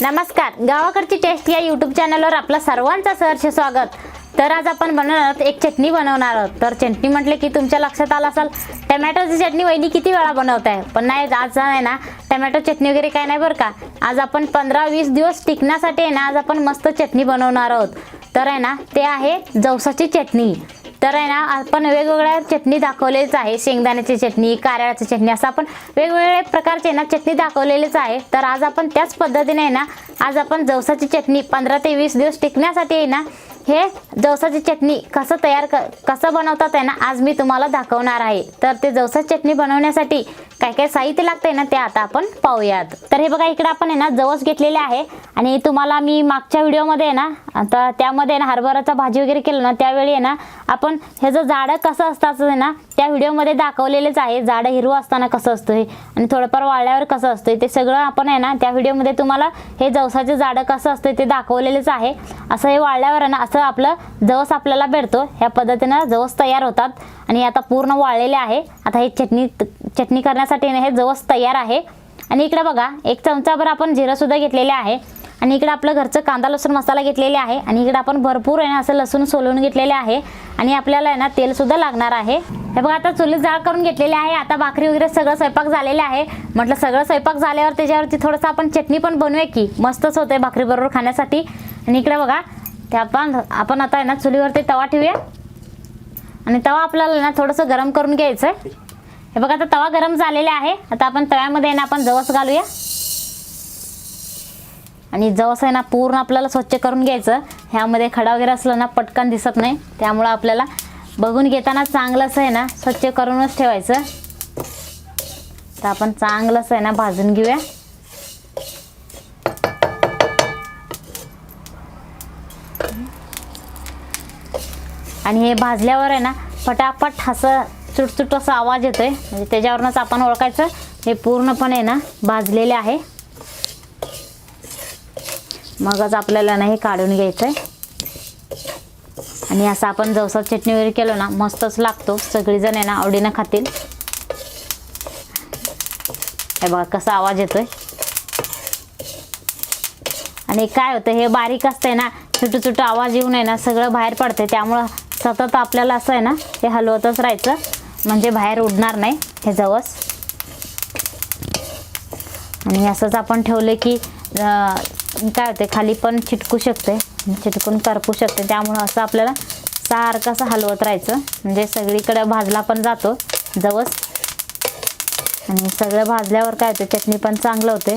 नमस्कार. गावाकडची टेस्ट या यूट्यूब चॅनलवर आपलं सर्वांचं सहर्ष स्वागत. तर आज आपण बनवणार आहोत एक चटणी बनवणार आहोत. तर चटणी म्हटले की तुमच्या लक्षात आलं असाल टमॅटोची चटणी वहिनी किती वेळा बनवत आहे पण नाही आज आहे ना टमॅटो चटणी वगैरे काय नाही बरं का? आज आपण पंधरा वीस दिवस टिकण्यासाठी आहे ना आज आपण मस्त चटणी बनवणार आहोत. तर आहे ना ते आहे जवसाची चटणी. तर आहे ना आपण वेगवेगळ्या चटणी दाखवलेच आहे. शेंगदाण्याची चटणी कारळाची चटणी असं आपण वेगवेगळे प्रकारचे ना चटणी दाखवलेलेच आहे. तर आज आपण त्याच पद्धतीने आहे ना आज आपण जवसाची चटणी पंधरा ते वीस दिवस टिकण्यासाठी आहे ना हे जवसाची चटणी कसं तयार क कसं बनवतात आहे ना आज मी तुम्हाला दाखवणार आहे. तर ते जवसाची चटणी बनवण्यासाठी काय काय साहित्य लागतंय ना ते आता आपण पाहूयात. तर हे बघा इकडे आपण आहे ना जवस घेतलेले आहे. आणि तुम्हाला मी मागच्या व्हिडिओमध्ये आहे ना आता त्यामध्ये आहे ना हरभराचा भाजी वगैरे केलं ना त्यावेळी आहे ना आपण ह्याचं जाडं कसं असतात आहे ना त्या व्हिडिओमध्ये दाखवलेलेच आहे जाडं हिरवं असताना कसं असतं हे आणि थोडंफार वाळल्यावर कसं असतं ते सगळं आपण आहे ना त्या व्हिडिओमध्ये तुम्हाला हे जवसाचं जाडं कसं असतं ते दाखवलेलंच आहे. असं हे वाळल्यावर आहे ना असं आपलं जवस आपल्याला भेटतो. ह्या पद्धतीनं जवस तयार होतात आणि आता पूर्ण वाळलेले आहे. आता हे चटणी चटणी करण्यासाठी ना हे जवस तयार आहे. आणि इकडे बघा एक चमचाभर आपण जिरंसुद्धा घेतलेले आहे. आणि इकडे आपलं घरचं कांदा लसूण मसाला घेतलेले आहे. आणि इकडे आपण भरपूर आहे ना असं लसूण सोलून घेतलेले आहे. आणि आपल्याला आहे ना तेलसुद्धा लागणार आहे. हे बघा आता चुलीत जाळ करून घेतलेले आहे. आता भाकरी वगैरे सगळं स्वयंपाक झालेले आहे. म्हटलं सगळं स्वयंपाक झाल्यावर त्याच्यावरती थोडंसं आपण चटणी पण बनवूया की मस्तच होते भाकरीबरोबर खाण्यासाठी. आणि इकडे बघा ते आपण आपण आता आहे ना चुलीवरती तवा ठेवूया. आणि तवा आपल्याला ना थोडंसं गरम करून घ्यायचं आहे हे बघा आता तवा गरम झालेला आहे. आता आपण तव्यामध्ये आहे ना आपण जवस घालूया. आणि जवस आहे ना पूर्ण आपल्याला स्वच्छ करून घ्यायचं. ह्यामध्ये खडा वगैरे असलं ना पटकन दिसत नाही. त्यामुळं आपल्याला बघून घेताना चांगलं असं आहे ना स्वच्छ करूनच ठेवायचं. तर आपण चांगलंच आहे ना भाजून घेऊया. आणि हे भाजल्यावर आहे ना फटाफट असं चुटचुट असा आवाज येतोय. म्हणजे त्याच्यावरूनच आपण ओळखायचं. हे पूर्णपणे ना भाजलेले आहे. मगच आपल्याला ना हे काढून घ्यायचं आहे आणि असं आपण जवसा चटणी वगैरे केलो ना मस्तच लागतो. सगळीजण आहे ना आवडीनं खातील. हे बघा कसा आवाज येतोय. आणि काय होतं हे बारीक असतंय ना छोटं छोटं आवाज येऊन आहे ना सगळं बाहेर पडते त्यामुळं सतत आपल्याला असं आहे ना हे हलवतच राहायचं. म्हणजे बाहेर उडणार नाही हे जवस. आणि असंच आपण ठेवलं की काय होते खाली पण चिटकू शकते चिटकून करपू शकते. त्यामुळं असं आपल्याला सारखं असं हलवत राहायचं. म्हणजे सगळीकडे भाजला पण जातो जवस. आणि सगळं भाजल्यावर काय होते चटणी पण चांगलं होते.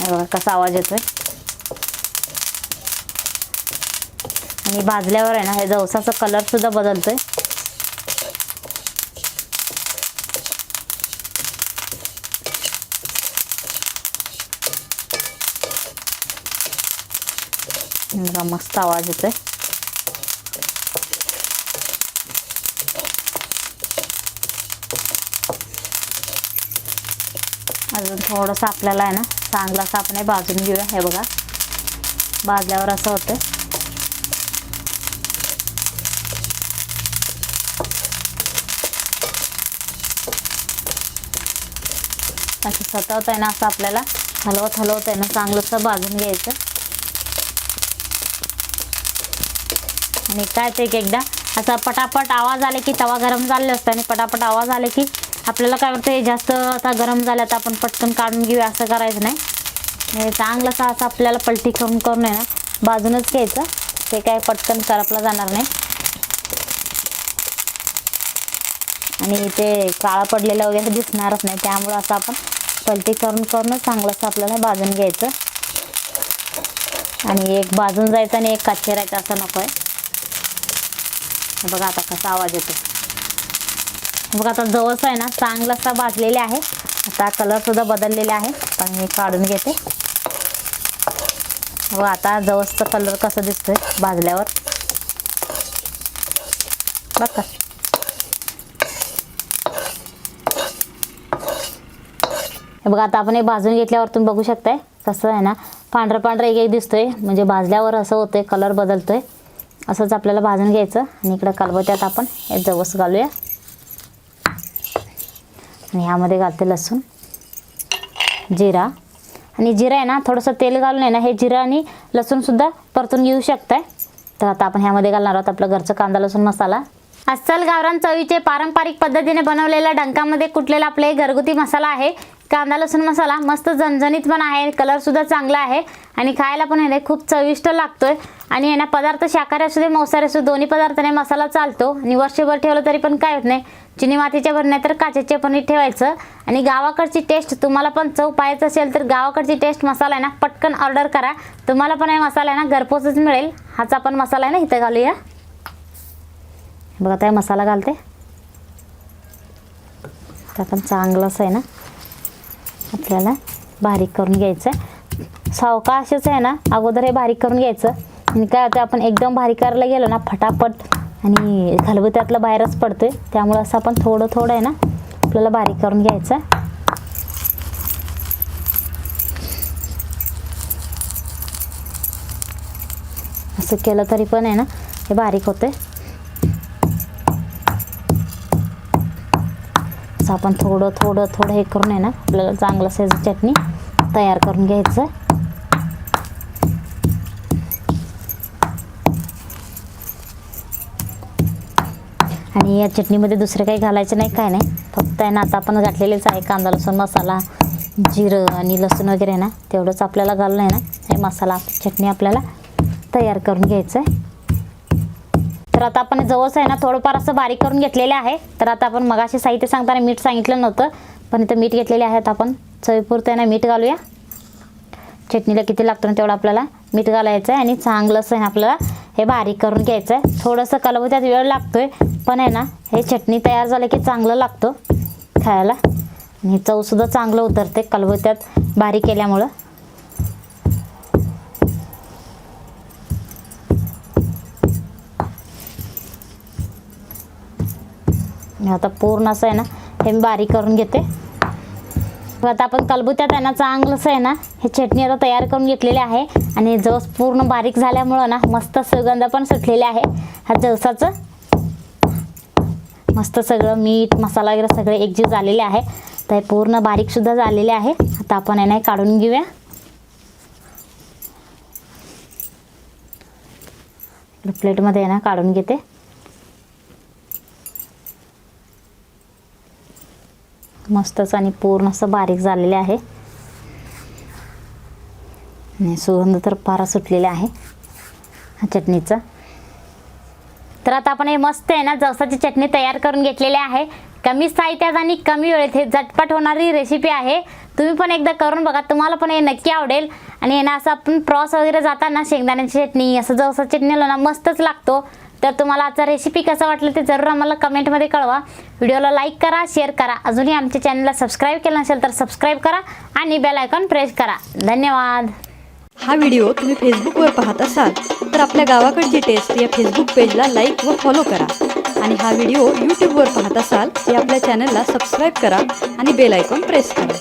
बघा कसा आवाज येतोय. आणि भाजल्यावर आहे ना हे जवसाचा कलर सुद्धा बदलतोय. बघा, मस्त आवाज येतोय अजून थोडंसं आपल्याला आहे ना. चांगलं आपण भाजून घेऊया. हे बघा. भाजल्यावर असं होतं असं सतत आहे ना असं आपल्याला हलवत हलवत आहे ना चांगलंसं भाजून घ्यायचं. आणि काय ते एक एकदा असा पटापट आवाज आले की तवा गरम झाले असतं आणि पटापट आवाज आले की आपल्याला काय वाटतं जास्त आता गरम झालं तर आपण पटकन काढून घेऊया असं करायचं नाही. म्हणजे चांगलंसं असं आपल्याला पलटी करून करून आहे ना बाजूनच घ्यायचं. ते काय पटकन करपला जाणार नाही. आणि ते काळा पडलेलं वगैरे दिसणारच नाही त्यामुळं असं आपण पलटी करून करूनच चांगलंसं आपल्याला भाजून घ्यायचं. आणि एक भाजून जायचं आणि एक कच्चे राहायचं असं नको आहे. बघा आता कसा आवाज येतो. बघा आता जवळच आहे ना चांगला असा भाजलेले आहे. आता कलर सुद्धा बदललेला आहे पण मी काढून घेते. व आता जवळचा कलर कसा दिसतोय भाजल्यावर. बघा. बघा आता आपण हे भाजून घेतल्यावर तुम्ही बघू शकताय कसं आहे ना पांढरं पांढरं एक एक दिसतोय. म्हणजे भाजल्यावर असं होतंय कलर बदलतोय. असंच आपल्याला भाजून घ्यायचं. आणि इकडं कालबत्यात आपण हे जवस घालूया. आणि ह्यामध्ये घालते लसूण जिरा. आणि जिरा आहे ना थोडंसं तेल घालून आहे ना हे जिरा आणि लसूणसुद्धा परतून घेऊ शकताय. तर आता आपण ह्यामध्ये घालणार आहोत आपलं घरचं कांदा लसूण मसाला. अस्सल गावरान चवीचे पारंपरिक पद्धतीने बनवलेल्या डंकामध्ये कुटलेला आपलं एक घरगुती मसाला आहे. कांदा लसूण मसाला मस्त झणझणीत पण आहे. कलरसुद्धा चांगला आहे. आणि खायला पण आहे खूप चविष्ट लागतोय. आणि आहे ना पदार्थ शाकाहारी असू दे मांसाहारी असू दोन्ही पदार्थाने मसाला चालतो. आणि वर्षभर ठेवलं तरी पण काय होत नाही. चिनी मातीच्या भर तर काचेच्या पण ठेवायचं. आणि गावाकडची टेस्ट तुम्हाला पण चव पाहायचं असेल तर गावाकडची टेस्ट मसाला आहे ना पटकन ऑर्डर करा. तुम्हाला पण हे मसाला आहे ना घरपोचच मिळेल. हाच आपण मसाला आहे ना इथं घालूया. बघा आता मसाला घालते. तर आपण चांगलंच आहे ना. आपल्याला बारीक करून घ्यायचं. आहे असेच आहे ना अगोदर हे बारीक करून घ्यायचं. आणि काय होतं आपण एकदम बारीक करायला गेलो ना फटाफट. आणि खलबत्यातलं बाहेरच पडतोय. त्यामुळं असं आपण थोडं थोडं आहे ना आपल्याला बारीक करून घ्यायचं. असं केलं तरी पण आहे ना हे बारीक होते असं आपण थोडं थोडं थोडं हे करून आहे ना आपल्याला चांगलं साईज चटणी तयार करून घ्यायचं आणि या चटणीमध्ये दुसरं काही घालायचं नाही काय नाही. फक्त आहे ना आता आपण घातलेलेच आहे कांदा लसूण मसाला जिरं आणि लसूण वगैरे आहे ना तेवढंच आपल्याला घालून आहे ना हे मसाला चटणी आपल्याला तयार करून घ्यायचं आहे. तर आता आपण जवळच आहे ना थोडंफार असं बारीक करून घेतलेलं आहे. तर आता आपण मगाशी साहित्य सांगताना मीठ सांगितलं नव्हतं पण इथं मीठ घेतलेले आहेत आपण. चवीपुरतं आहे ना मीठ घालूया. चटणीला किती लागतं ना तेवढं आपल्याला मीठ घालायचं आहे आणि चांगलं असं आहे ना आपल्याला हे बारीक करून घ्यायचं आहे. थोडंसं कलबत्यात वेळ लागतोय पण आहे ना हे चटणी तयार झालं की चांगलं लागतं खायला. आणि चवसुद्धा चांगलं उतरते कलबत्यात बारीक केल्यामुळं. आता पूर्ण असं आहे ना हे मी बारीक करून घेते. आता आपण कलबुत्यात आहे ना चांगलंसं आहे ना हे चटणी आता तयार करून घेतलेली आहे. आणि जवस पूर्ण बारीक झाल्यामुळं ना मस्त सुगंध पण सुटलेले आहे. हा जवसाचं मस्त सगळं मीठ मसाला वगैरे सगळे एकजीव झालेले आहे. तर हे पूर्ण बारीकसुद्धा झालेले आहे. आता आपण आहे ना हे काढून घेऊया. प्लेटमध्ये आहे ना काढून घेते. मस्तच आणि पूर्ण असं बारीक झालेले आहे. आणि सुगंध तर फार सुटलेला आहे. हा चटणीचा. तर आता आपण हे मस्त आहे ना जवसाची चटणी तयार करून घेतलेली आहे. कमी साहित्यात आणि कमी वेळेत हे झटपट होणारी रेसिपी आहे. तुम्ही पण एकदा करून बघा तुम्हाला पण हे नक्की आवडेल. आणि हे ना असं आपण प्रॉस वगैरे जाताना शेंगदाण्याची चटणी असं जवसा चटणी ना मस्तच लागतो. तर तुम्हाला आजचा रेसिपी कसा वाटलं ते जरूर आम्हाला कमेंटमध्ये कळवा. व्हिडिओला लाईक करा शेअर करा. अजूनही आमच्या चॅनलला सबस्क्राईब केलं नसेल तर सबस्क्राईब करा आणि बेल आयकॉन प्रेस करा. धन्यवाद. हा व्हिडिओ तुम्ही फेसबुकवर पाहत असाल तर आपल्या गावाकडची टेस्ट या फेसबुक पेजला लाईक व फॉलो करा. आणि हा व्हिडिओ यूट्यूबवर पाहत असाल तर आपल्या चॅनलला सबस्क्राईब करा आणि बेल आयकॉन प्रेस करा.